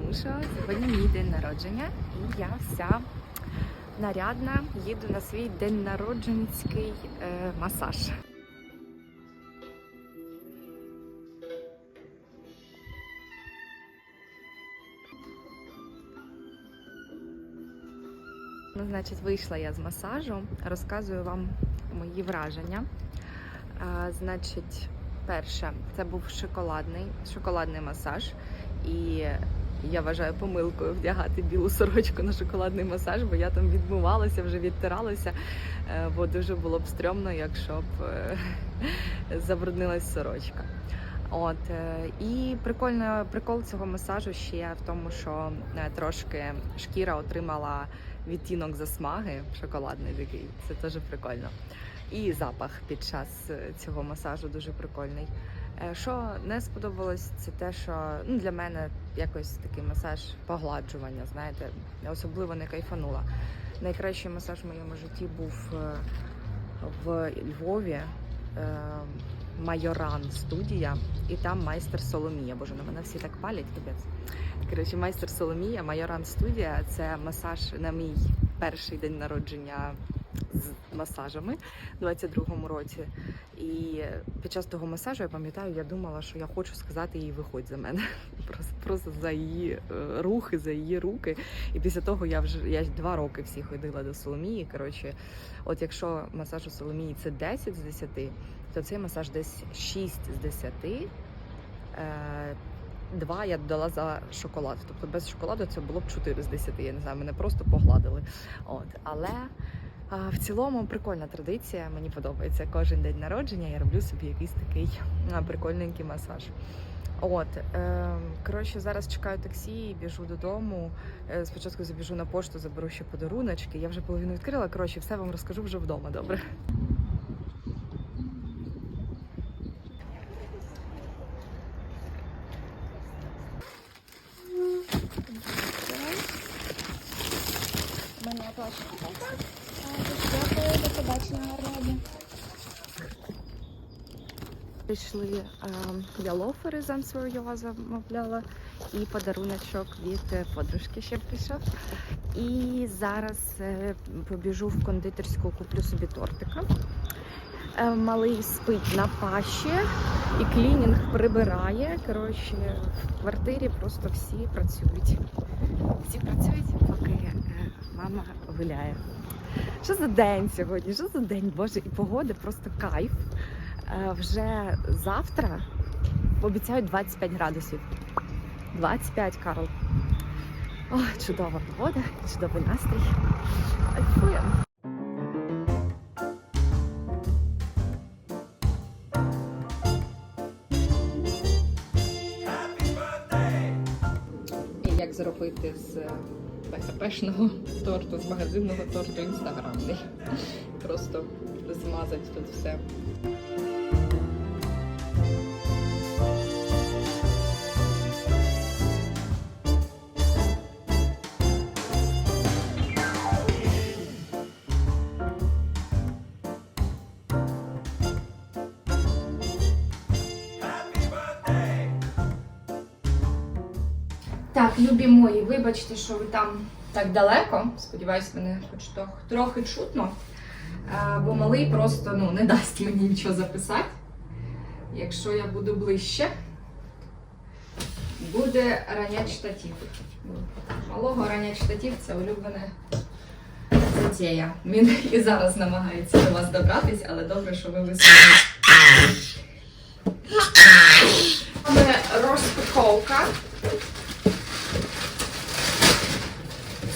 тому що сьогодні мій день народження, і я вся нарядна їду на свій день народженський е, масаж. Ну, значить, вийшла я з масажу, розказую вам мої враження. А, значить, перше, це був шоколадний, шоколадний масаж. І я вважаю помилкою вдягати білу сорочку на шоколадний масаж, бо я там відмивалася, вже відтиралася, е, бо дуже було б стрьомно, якщо б е, забруднилась сорочка. От е, і прикольно, прикол цього масажу ще в тому, що трошки шкіра отримала відтінок засмаги шоколадний такий. Це теж прикольно. І запах під час цього масажу дуже прикольний. Е, Що не сподобалось, це те, що ну, для мене якось такий масаж погладжування, знаєте, особливо не кайфанула. Найкращий масаж в моєму житті був е, в Львові. е, Майоран студія, і там майстер Соломія. Боже, на мене всі так палять, капець. Коротше, майстер Соломія, Майоран студія це масаж на мій перший день народження з масажами у 22-му році. І під час того масажу я пам'ятаю, я думала, що я хочу сказати їй виходь за мене. Просто, просто за її е, рухи, за її руки. І після того я вже я два роки всі ходила до Соломії. Коротше, от якщо масаж у Соломії це 10 з 10, то цей масаж десь 6 з 10. Е, Два я додала за шоколад. Тобто без шоколаду це було б 4 з 10. Я не знаю, мене просто погладили. От. Але в цілому прикольна традиція. Мені подобається кожен день народження. Я роблю собі якийсь такий прикольненький масаж. От, е, коротше, зараз чекаю таксі, біжу додому. Е, спочатку забіжу на пошту, заберу ще подаруночки. Я вже половину відкрила. Коротше, все вам розкажу вже вдома. Добре. Мене точно так. Дякую, до побачення, гарного дня. Прийшли е, я лофери з Answer замовляла, і подаруночок від е, подружки ще прийшов. І зараз е, побіжу в кондитерську, куплю собі тортика. Е, малий спить на паші, і клінінг прибирає. Коротше, в квартирі просто всі працюють. Всі працюють, поки мама гуляє. Що за день сьогодні? Що за день? Боже, і погода просто кайф. Е, вже завтра обіцяють 25 градусів. 25, Карл. О, чудова погода, чудовий настрій. Кайфуємо. Як зробити з БХПшного торту, з магазинного торту інстаграмний. Просто змазати тут все. Так, любі мої, вибачте, що ви там так далеко. Сподіваюсь, мене хоч то- трохи чутно. Бо малий просто ну, не дасть мені нічого записати. Якщо я буду ближче, буде ранять штатів. Малого ранять штатів це улюблене затея. Він і зараз намагається до вас добратись, але добре, що ви висунули. Розпаковка.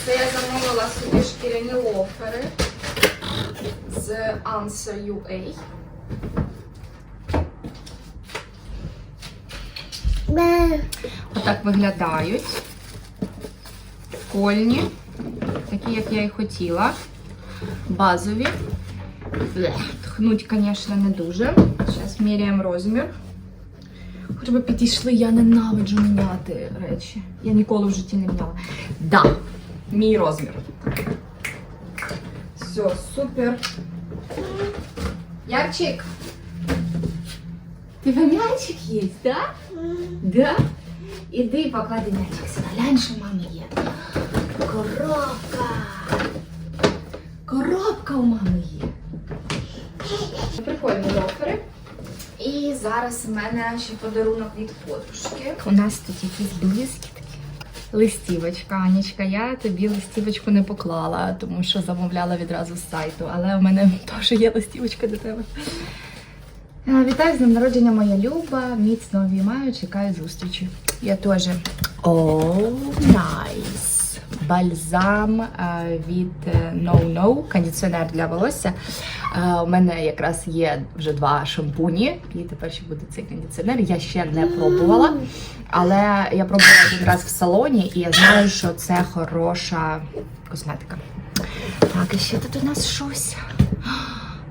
Це я замовила собі шкіряні лофери з Answer UA. Отак виглядають. Прикольні. Такі, як я і хотіла. Базові. Тхнуть, звісно, не дуже. Зараз міряємо розмір. Хоч би підійшли, я ненавиджу міняти речі. Я ніколи в житті не міняла. Да, мій розмір. Все, супер. Ярчик, тебе м'ячик є, да? Да? Іди поклади м'ячик сюди. Глянь, що мами є. Коробка. Коробка у мами є. Прикольні лофери. І зараз в мене ще подарунок від подружки. У нас тут якісь блискітки. Листівочка, Анічка, я тобі листівочку не поклала, тому що замовляла відразу з сайту, але в мене теж є листівочка до тебе. Е, Вітаю з днем народження, моя Люба. Міцно обіймаю, чекаю зустрічі. Я теж. О, найс! Бальзам е, від е, No No, кондиціонер для волосся. Е, У мене якраз є вже два шампуні, і тепер ще буде цей кондиціонер. Я ще не пробувала, але я пробувала один раз в салоні, і я знаю, що це хороша косметика. Так, і ще тут у нас щось.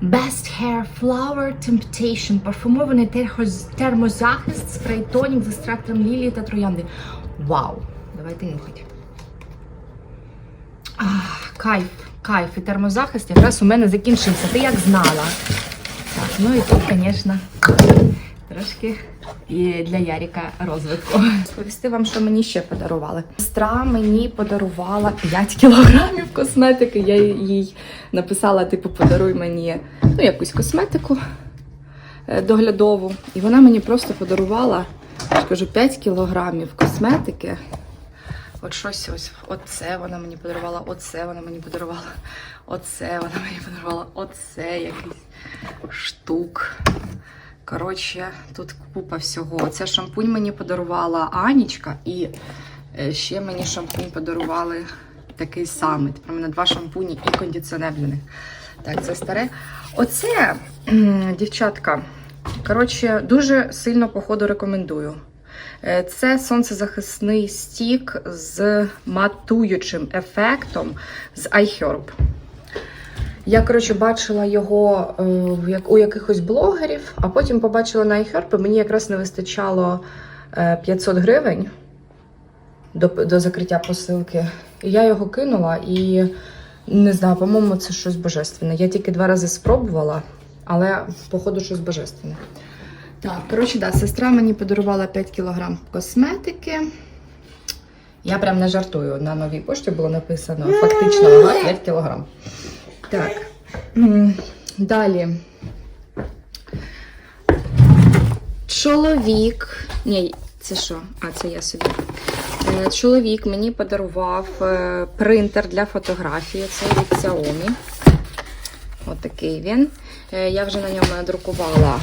Best Hair Flower Temptation. Парфумований термозахист, спрей тонік з екстрактом лілії та троянди. Вау! Давайте нюхати. Кайф, кайф. І термозахист якраз у мене закінчився. Ти як знала. Так, ну і тут, звісно, трошки і для Яріка розвитку. Сповісти вам, що мені ще подарували. Сестра мені подарувала 5 кілограмів косметики. Я їй написала, типу, подаруй мені ну, якусь косметику е, доглядову. І вона мені просто подарувала, я кажу, 5 кілограмів косметики. От щось ось, оце вона мені подарувала, оце вона мені подарувала, оце вона мені подарувала, оце якийсь штук. Коротше, тут купа всього. Це шампунь мені подарувала Анічка, і е, ще мені шампунь подарували такий самий. Тепер мене два шампуні і кондиціонер для них. Так, це старе. Оце, дівчатка, коротше, дуже сильно, походу, рекомендую. Е, Це сонцезахисний стік з матуючим ефектом з iHerb. Я, коротше, бачила його е, як- у якихось блогерів, а потім побачила на iHerb, і мені якраз не вистачало е, 500 гривень до, до закриття посилки. І я його кинула і не знаю, по-моєму, це щось божественне. Я тільки два рази спробувала, але, походу, щось божественне. Так, коротше, да, сестра мені подарувала 5 кілограм косметики. Я прям не жартую. На новій пошті було написано фактично вага 5 кілограм. Так. Далі. Чоловік. Ні, це що? А, це я собі. Е, Чоловік мені подарував е, принтер для фотографії. Це від Xiaomi. Отакий він. Е, Я вже на ньому надрукувала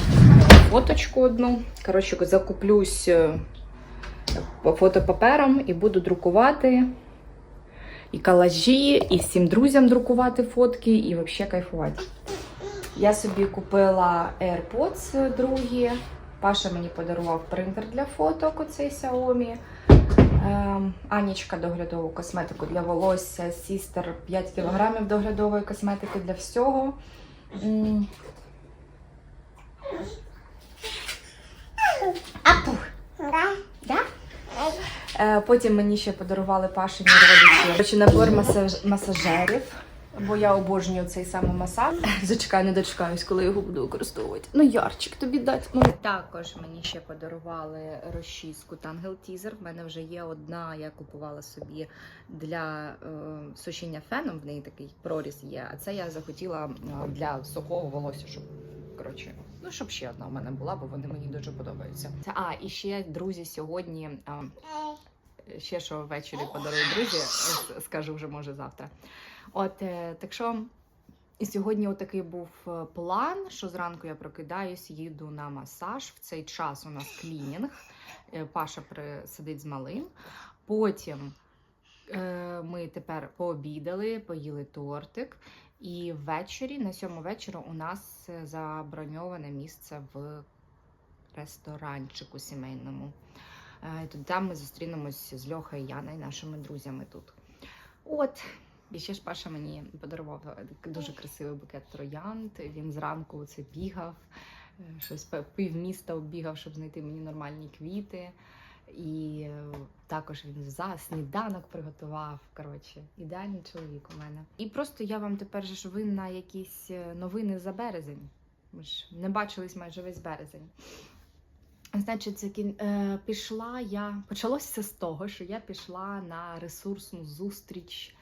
фоточку одну. Коротше, закуплюсь е, по фотопаперам і буду друкувати і колажі, і всім друзям друкувати фотки, і взагалі кайфувати. Я собі купила AirPods другі. Паша мені подарував принтер для фоток, оцей Xiaomi. Ем, Анічка доглядову косметику для волосся, Сістер 5 кг доглядової косметики для всього. Апу. Да? Е, Потім мені ще подарували Пашині родичі. Коротше, набор масажерів, бо я обожнюю цей самий масаж. Зачекай, не дочекаюсь, коли його буду використовувати. Ну, ярчик тобі дать. Ну. Також мені ще подарували розчіску Tangel Teaser. В мене вже є одна, я купувала собі для е, сушіння феном. В неї такий проріз є. А це я захотіла е, для сухого волосся, щоб коротше. Ну, щоб ще одна у мене була, бо вони мені дуже подобаються. А, і ще друзі сьогодні. а, ще що ввечері подарую друзі, е, скажу вже може завтра. От е, так що. І сьогодні отакий був е, план, що зранку я прокидаюсь, їду на масаж. В цей час у нас клінінг. Паша сидить з малим. Потім ми тепер пообідали, поїли тортик. І ввечері, на сьому вечора, у нас заброньоване місце в ресторанчику сімейному. То Там ми зустрінемось з Льохою і Яною, нашими друзями тут. От. І ще ж Паша мені подарував е, дуже красивий букет троянд. Він зранку це бігав, е, щось пе- півміста оббігав, щоб знайти мені нормальні квіти. І е, також він за сніданок приготував. Коротше, ідеальний чоловік у мене. І просто я вам тепер же ж винна якісь новини за березень. Ми ж не бачились майже весь березень. Значить, е, пішла я. Почалося з того, що я пішла на ресурсну зустріч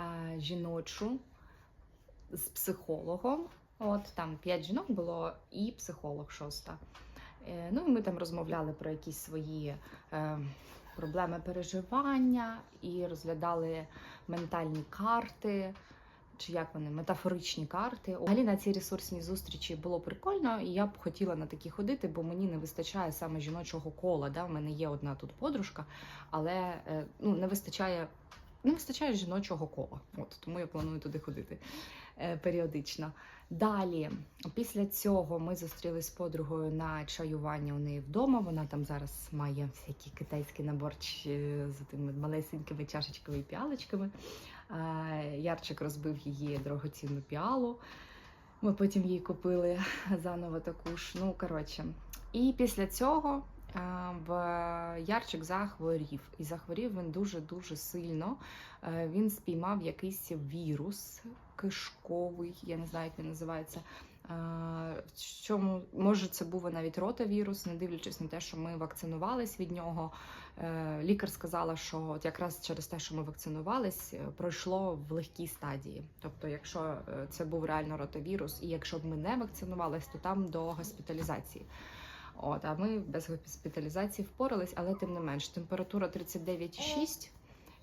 е, жіночу з психологом. От там п'ять жінок було і психолог шоста. Е, ну ми там розмовляли про якісь свої проблеми переживання і розглядали ментальні карти. Чи як вони метафоричні карти? Взагалі на цій ресурсній зустрічі було прикольно, і я б хотіла на такі ходити, бо мені не вистачає саме жіночого кола. Да? У мене є одна тут подружка, але е, ну не вистачає. Не вистачає жіночого кола, от тому я планую туди ходити е, періодично. Далі, після цього, ми зустрілись з подругою на чаювання у неї вдома. Вона там зараз має всякі китайські наборчі з тими малесенькими чашечками і піалочками. Ярчик розбив її дорогоцінну піалу. Ми потім їй купили заново таку ж. Ну, коротше. І після цього в Ярчик захворів. І захворів він дуже-дуже сильно. Він спіймав якийсь вірус кишковий, я не знаю, як він називається. В чому може це був навіть ротавірус, не дивлячись на те, що ми вакцинувались від нього. Е, Лікар сказала, що от якраз через те, що ми вакцинувались, е, пройшло в легкій стадії. Тобто, якщо е, це був реально ротавірус, і якщо б ми не вакцинувались, то там до госпіталізації. От, а ми без госпіталізації впорались, але тим не менш, температура 39,6.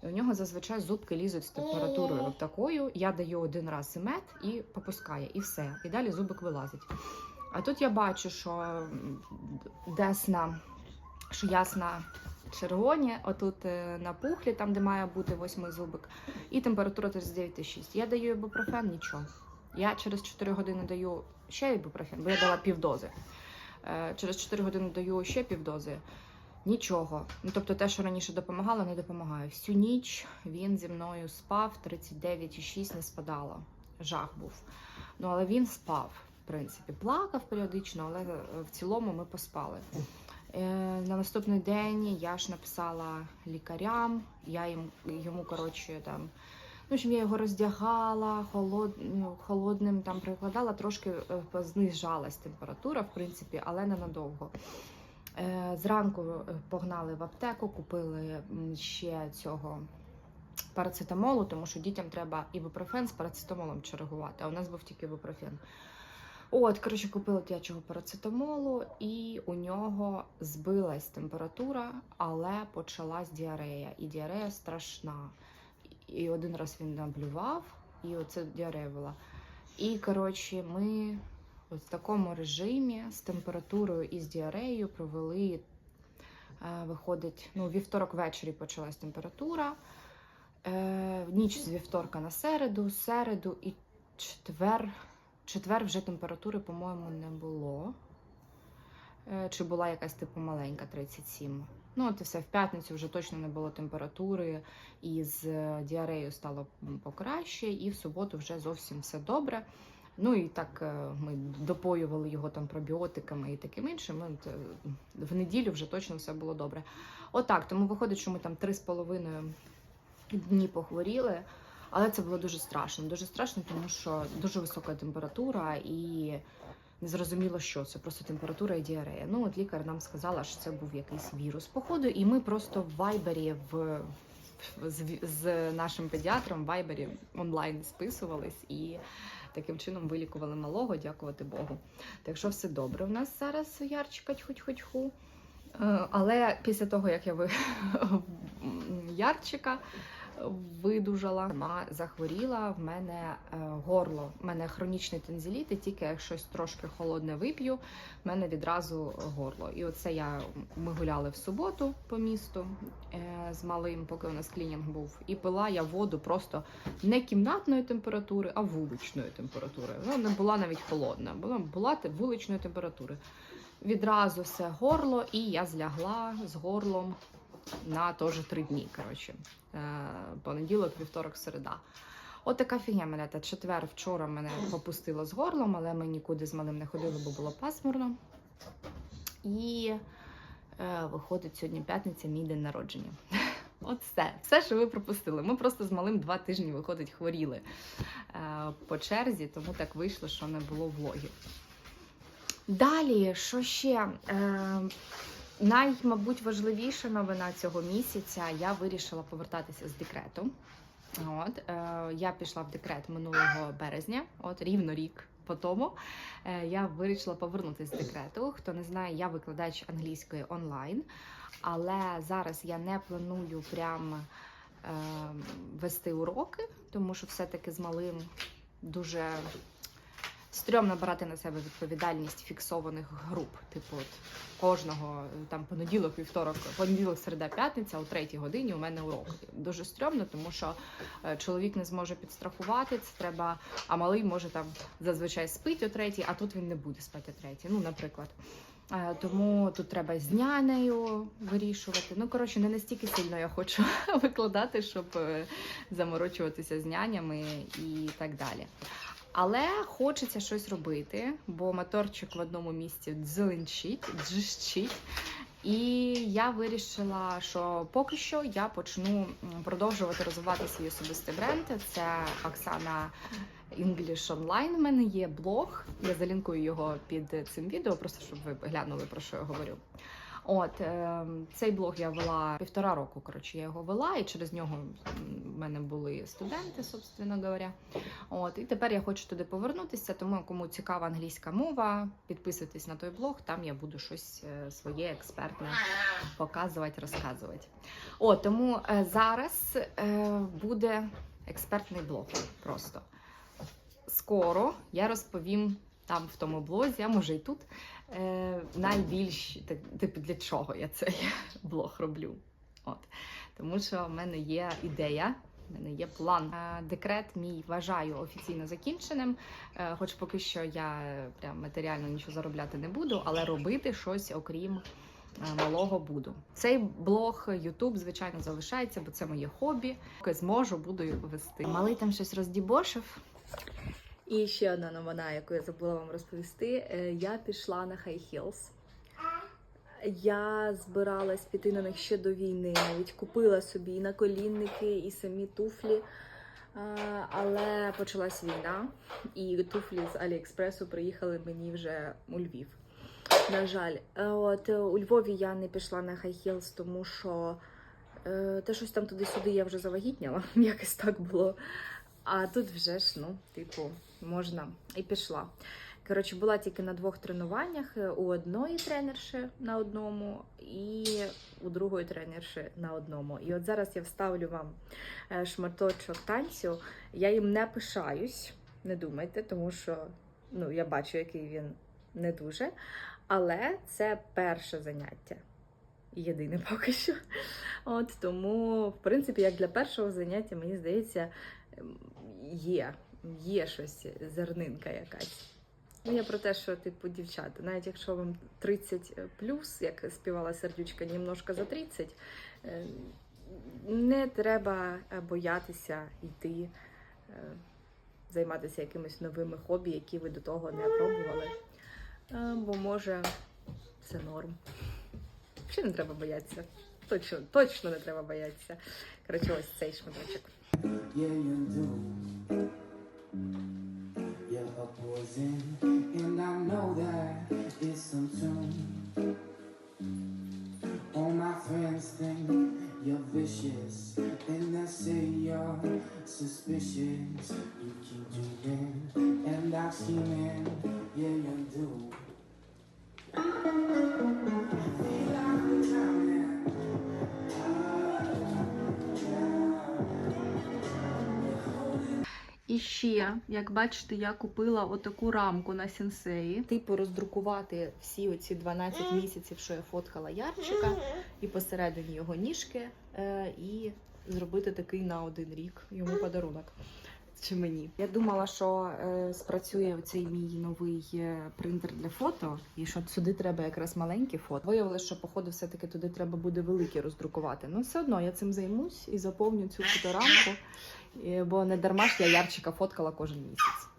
І у нього зазвичай зубки лізуть з температурою от такою. Я даю один раз мед і попускає, і все. І далі зубик вилазить. А тут я бачу, що десна, що ясна червоні, отут е, на пухлі, там, де має бути восьмий зубик, і температура 39,6. Я даю ібупрофен, нічого. Я через 4 години даю ще ібупрофен, бо я дала півдози. Е, Через 4 години даю ще півдози. Нічого. Ну, тобто те, що раніше допомагало, не допомагає. Всю ніч він зі мною спав, 39,6 не спадало. Жах був. Ну, але він спав, в принципі. Плакав періодично, але е, в цілому ми поспали. Е, на наступний день я ж написала лікарям, я їм, йому, коротше, там. Ну, общем, я його роздягала, холод, ну, холодним там прикладала, трошки е, знижалась температура, в принципі, але ненадовго. Е, Зранку погнали в аптеку, купили ще цього парацетамолу, тому що дітям треба ібупрофен з парацетамолом чергувати, а у нас був тільки ібупрофен. От, коротше, купила дитячого парацетамолу, і у нього збилась температура, але почалась діарея. І діарея страшна. І один раз він наблював, і оце діарея була. І коротше, ми От в такому режимі з температурою і з діареєю провели. е, Виходить, ну, вівторок ввечері почалась температура. Е, ніч з вівторка на середу, середу і четвер. Четвер вже температури, по-моєму, не було. Е, чи була якась типу маленька 37. Ну, от і все в п'ятницю вже точно не було температури, і з е, діареєю стало покраще, і в суботу вже зовсім все добре. Ну і так е, ми допоювали його там пробіотиками і таким іншим. От, В неділю вже точно все було добре. Отак, тому виходить, що ми там три з половиною дні похворіли. Але це було дуже страшно. Дуже страшно, тому що дуже висока температура і не зрозуміло, що це. Просто температура і діарея. Ну, от лікар нам сказала, що це був якийсь вірус, походу, і ми просто в Вайбері в. З, з нашим педіатром в Вайбері онлайн списувались і таким чином вилікували малого, дякувати Богу. Так що все добре у нас зараз ярчикать хоч хоч ху. Е, Але після того, як я ви ярчика видужала, сама захворіла, в мене е, горло, в мене хронічний тензиліт, і тільки як щось трошки холодне вип'ю, в мене відразу горло. І оце я ми гуляли в суботу по місту е, з малим, поки у нас клінінг був, і пила я воду просто не кімнатної температури, а вуличної температури. Вона не була навіть холодна, була, була вуличної температури. Відразу все горло, і я злягла з горлом на теж три дні. Коротше, Е, понеділок, вівторок, середа. От така фігня мене. Та четвер вчора мене попустило з горлом, але ми нікуди з малим не ходили, бо було пасмурно. І е, виходить сьогодні п'ятниця, мій день народження. От все, все, що ви пропустили. Ми просто з малим два тижні, виходить, хворіли е, по черзі, тому так вийшло, що не було влогів. Далі, що ще? Е, най, мабуть, важливіша новина цього місяця. Я вирішила повертатися з декрету. От, е, я пішла в декрет минулого березня, от рівно рік по тому. Е, я вирішила повернутися з декрету. Хто не знає, я викладач англійської онлайн, але зараз я не планую прям е, вести уроки, тому що все-таки з малим дуже стрьомно брати на себе відповідальність фіксованих груп. Типу, от кожного е, там понеділок, вівторок, понеділок, середа, п'ятниця, о третій годині у мене урок. Дуже стрьомно, тому що е, чоловік не зможе підстрахувати. Це треба, а малий може там зазвичай спить о третій, а тут він не буде спати о третій. Ну, наприклад. Е, Тому тут треба з нянею вирішувати. Ну, коротше, не настільки сильно я хочу викладати, щоб заморочуватися з нянями і так далі. Але хочеться щось робити, бо моторчик в одному місці дзеленчить, дзжищить. І я вирішила, що поки що я почну продовжувати розвивати свій особистий бренд. Це Оксана English Online. У мене є блог. Я залінкую його під цим відео, просто щоб ви глянули про що я говорю. От е, цей блог я вела півтора року. Коротше, я його вела, і через нього в мене були студенти, собственно говоря. От і тепер я хочу туди повернутися. Тому кому цікава англійська мова, підписуйтесь на той блог. Там я буду щось е, своє експертне показувати, розказувати. О, тому е, зараз е, буде експертний блог. Просто скоро я розповім там в тому блозі, а може і тут. Е, найбільш типу, для чого я цей блог роблю. От. Тому що в мене є ідея, в мене є план. Е, Декрет мій вважаю офіційно закінченим, е, хоч поки що я прям матеріально нічого заробляти не буду, але робити щось окрім. е, Малого буду. Цей блог YouTube, звичайно, залишається, бо це моє хобі. Поки зможу, буду вести. Малий там щось роздібошив. І ще одна новина, яку я забула вам розповісти. Е, Я пішла на High Heels. Я збиралась піти на них ще до війни, навіть купила собі і наколінники, і самі туфлі. Але почалась війна, і туфлі з Аліекспресу приїхали мені вже у Львів. На жаль, Е, от е, у Львові я не пішла на High Heels, тому що те щось там туди-сюди я вже завагітняла, якось так було. А тут вже ж, ну, типу, можна і пішла. Коротше, була тільки на двох тренуваннях: е, у одної тренерші на одному, і у другої тренерші на одному. І от зараз я вставлю вам е, шматочок танцю. Я їм не пишаюсь, не думайте, тому що ну, я бачу, який він не дуже. Але це перше заняття. Єдине поки що. От тому, в принципі, як для першого заняття, мені здається, є, є щось, зернинка якась. Ну, я про те, що, типу, дівчата, навіть якщо вам 30 плюс, як співала сердючка, немножко за 30, е, не треба боятися йти, е, займатися якимись новими хобі, які ви до того не пробували. Бо може це норм. Взагалі не треба боятися. Точно, точно не треба боятися. Коротше, ось цей шматочок. Poison, and I know that it's some tune. Ще, як бачите, я купила отаку рамку на сенсеї. Типу роздрукувати всі оці 12 місяців, що я фоткала ярчика, і посередині його ніжки, е, і зробити такий на один рік йому подарунок. Чи мені? Я думала, що е, спрацює цей мій новий е, принтер для фото, і що сюди треба якраз маленькі фото. Виявилося, що походу все-таки туди треба буде великі роздрукувати. Ну, все одно я цим займусь і заповню цю фоторамку. Е, Бо не дарма ж я ярчика фоткала кожен місяць.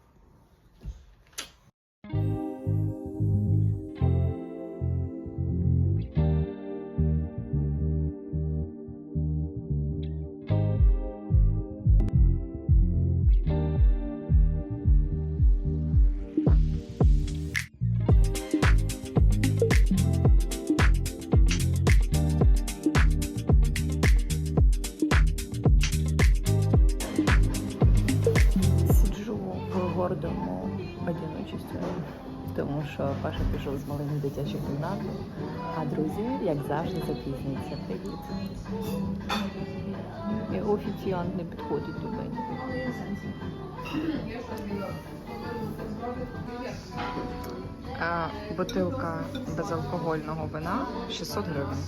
Бутилка безалкогольного вина 600 гривень.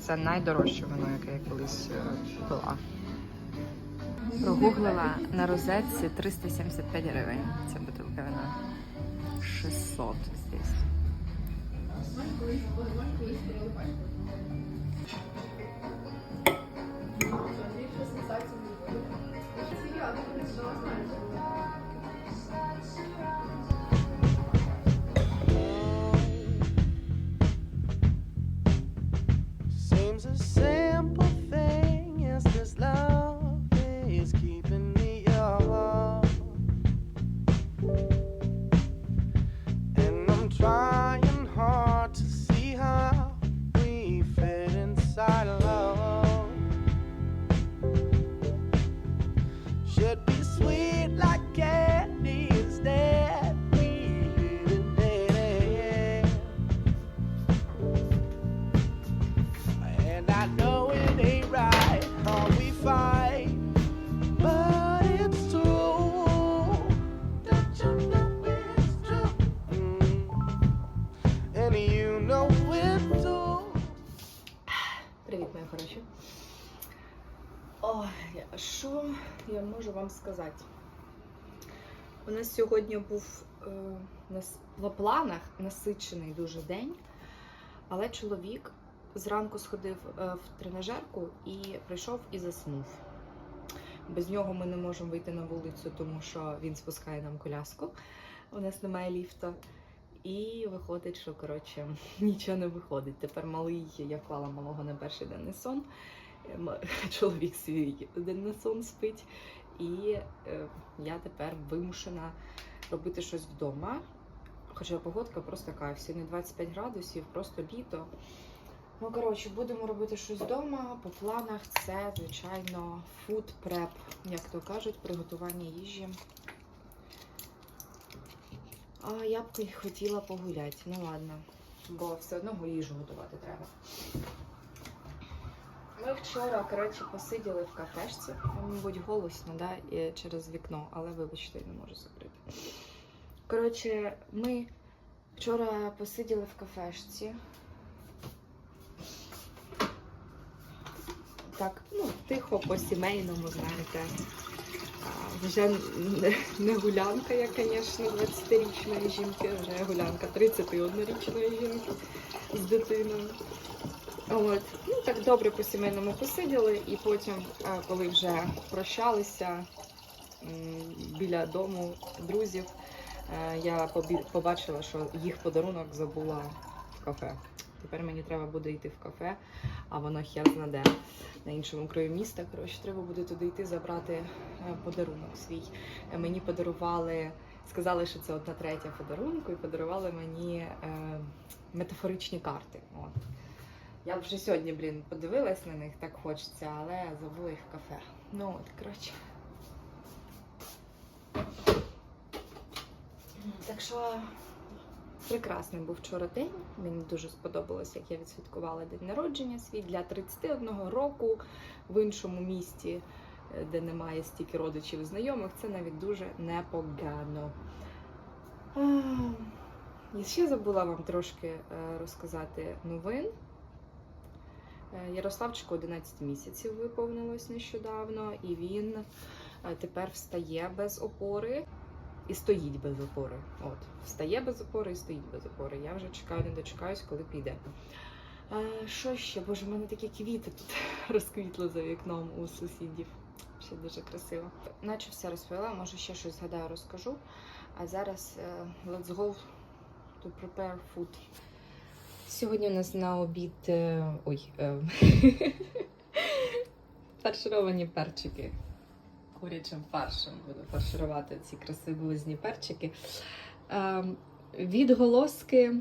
Це найдорожче вино, яке я колись е, пила. Прогуглила на розетці 375 гривень. Ця бутилка вина. 600 здесь. Сказати? У нас сьогодні був е, нас, планах насичений дуже день, але чоловік зранку сходив е, в тренажерку і прийшов і заснув. Без нього ми не можемо вийти на вулицю, тому що він спускає нам коляску. У нас немає ліфта. І виходить, що коротше нічого не виходить. Тепер малий, я вклала малого на перший денний сон. Чоловік свій денний сон спить. І е, я тепер вимушена робити щось вдома. Хоча погодка просто кайф. Сьогодні 25 градусів, просто літо. Ну, коротше, будемо робити щось вдома. По планах це, звичайно, food prep, як то кажуть, приготування їжі. А я б хотіла погуляти. Ну ладно, бо все одно їжу готувати треба. Ми вчора, коротше, посиділи в кафешці. Мабуть, голосно, да, і через вікно, але вибачте, я не можу закрити. Коротше, ми вчора посиділи в кафешці. Так, ну, тихо, по-сімейному, знаєте. Вже не гулянка, я, звісно, 20-річної жінки, вже гулянка 31-річної жінки з дитиною. От. Ну, так добре по-сімейному посиділи, і потім, коли вже прощалися біля дому друзів, е, я побачила, що їх подарунок забула в кафе. Тепер мені треба буде йти в кафе, а воно хер знаде на іншому краю міста. Коротше, треба буде туди йти забрати е, подарунок свій. Е, Мені подарували, сказали, що це одна третя подарунку, і подарували мені е, метафоричні карти. От. Я вже сьогодні, блін, подивилась на них, так хочеться, але забула їх в кафе. Ну от, коротше. Так що прекрасний був вчора день. Мені дуже сподобалось, як я відсвяткувала день народження свій для 31 року в іншому місті, е, де немає стільки родичів і знайомих. Це навіть дуже непогано. І ще забула вам трошки е, розказати новин. Е, Ярославчику 11 місяців виповнилось нещодавно, і він е, тепер встає без опори і стоїть без опори. От, встає без опори і стоїть без опори. Я вже чекаю, не дочекаюсь, коли піде. Е, Що ще? Боже, в мене такі квіти тут розквітли за вікном у сусідів. Ще дуже красиво. Наче все розповіла, може ще щось згадаю, розкажу. А зараз let's go to prepare food. Сьогодні у нас на обід. Е, ой, е, фаршировані перчики. Курячим фаршем буду фарширувати ці красиві перчики. Е, відголоски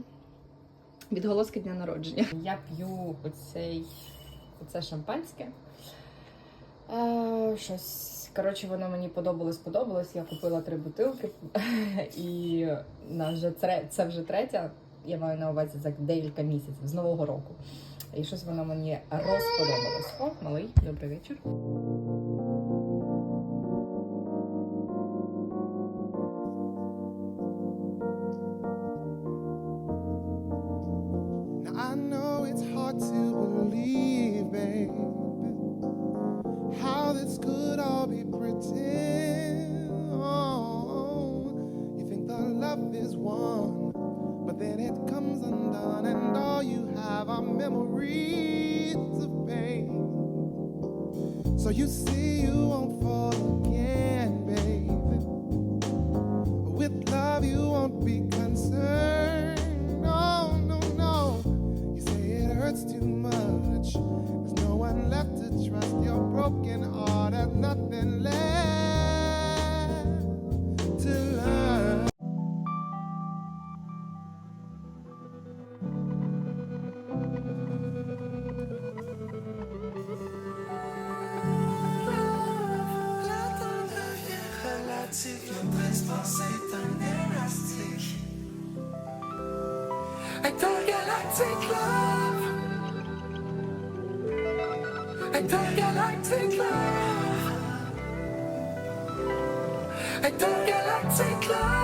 відголоски дня народження. Я п'ю оцей оце шампанське. Е, щось, коротше, воно мені подобалось, подобалось. Я купила три бутилки, і на вже це вже третя я маю на увазі за декілька місяців з нового року. І щось воно мені розподобалось. О, малий, добрий вечір. you see don't get acting love. I don't get acting love.